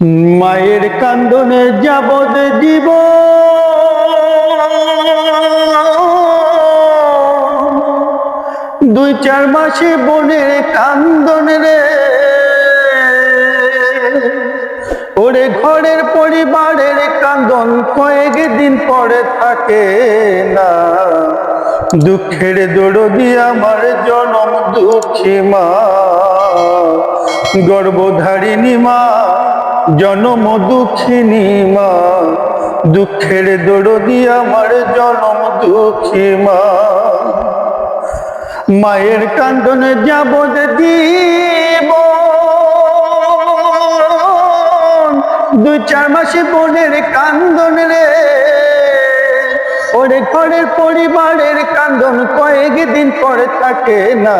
মায়ের কান্দনে যাবদ জীব। দুই চার মাসে বোনের কান্দন রে। ওরে ঘরের পরিবারের কান্দন কয়েক দিন পরে থাকে না। দুঃখের দরদি আমার জনম দুঃখী মা। গর্ভধারিণী মা জনম দুঃখিনী মা, দুঃখের দরদি আমার জনম দুঃখী মা। মায়ের কান্দনে যাব দিব, দুই চার মাসে বোনের কান্দন রে। ওরে ঘরে পরিবারের কান্দন কয়েক দিন পরে থাকে না।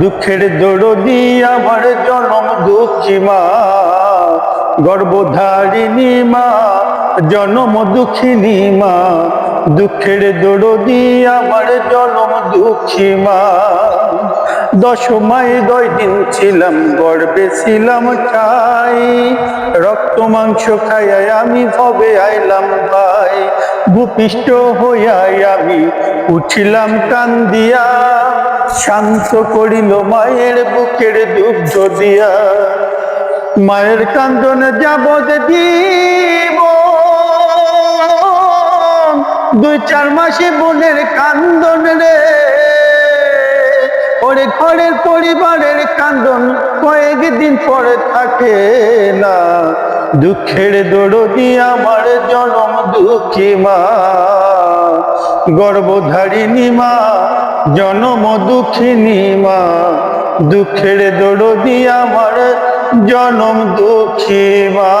দুঃখের দরদি আমার জনম দুঃখী মা, গর্ভধারিণী মা, জনম দুঃখিনী মা। দুঃখের দরদি আমার জনম দুঃখী মা। দশ মাই দশ দিন ছিলাম, গর্বে ছিলাম চাই। রক্ত, মাংস খাইয়াই আমি ভবে আইলাম ভাই। ভূপিষ্ট হইয়াই আমি উঠিলাম কান্দিয়া শান্ত করিল মায়ের বুকের দুগ্ধ দিয়া। মায়ের কান্দনে যাব দিব দুই চার মাসে বোনের কান্দন রে। ওরে ঘরের পরিবারের কান্দন কয়েক দিন পরে থাকে না। দুঃখের দরদি আমার জনম দুঃখী মা। গর্ভধারিণী মা, জনম দুঃখিনী মা। দুঃখের দরদি আমার জনম দুঃখী মা।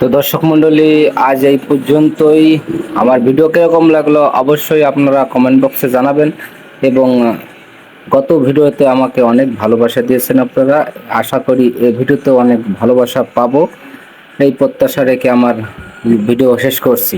তো দর্শক মণ্ডলী, আজ এই পর্যন্তই। আমার ভিডিও কীরকম লাগল অবশ্যই আপনারা কমেন্ট বক্সে জানাবেন এবং গত ভিডিওতে আমাকে অনেক ভালোবাসা দিয়েছেন আপনারা। আশা করি এই ভিডিওতে অনেক ভালোবাসা পাবো। এই প্রত্যাশা রেখে আমার ভিডিও শেষ করছি।